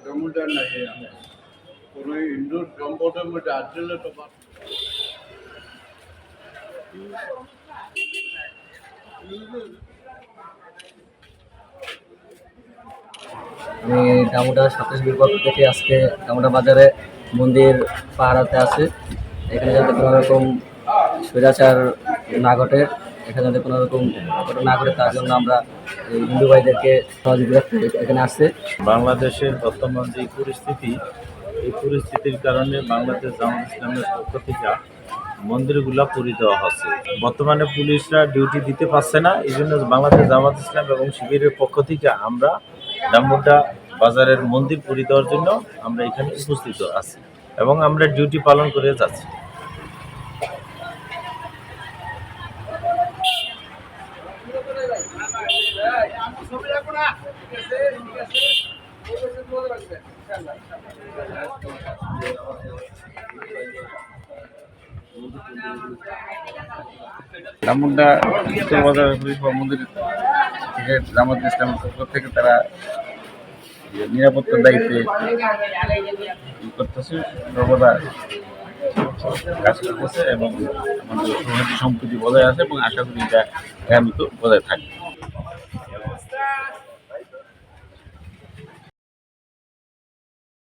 समुदाय नाही आहे पूर्ण हिंदू संबोधनमध्ये असलेलं तो আমি ডামুডা সাতাশ বিপক্ষ থেকে আজকে ডামুডা বাজারে মন্দির পাহারাতে আছে এখানে যাতে কোনো রকম স্বৈরাচার না ঘটে এখানে যাতে কোনো রকম ঘটনা না ঘটে তার জন্য আমরা এই হিন্দু ভাইদেরকে সহযোগিতা এখানে আসছে। বাংলাদেশের বর্তমান যে পরিস্থিতি, এই পরিস্থিতির কারণে বাংলাদেশ জামাত ইসলামের পক্ষ থেকে মন্দিরগুলা পুরি দেওয়া হচ্ছে। বর্তমানে পুলিশরা ডিউটি দিতে পারছে না এই জন্য বাংলাদেশ জামাত ইসলাম এবং শিবিরের পক্ষ থেকে আমরা ডাম্বুডা বাজারের মন্দির পুরি দেওয়ার জন্য আমরা এখানে উপস্থিত আছি এবং আমরা ডিউটি পালন করে যাচ্ছি। রামুন্ডা বাজার মন্দির থেকে জামাত ইসলামের পক্ষ থেকে তারা নিরাপত্তার দায়িত্বে করতেছে, সর্বদা কাজ করতেছে এবং আমাদের সম্প্রীতি বজায় আছে এবং আশা করি এটা আগামীতেও বজায় থাকবে।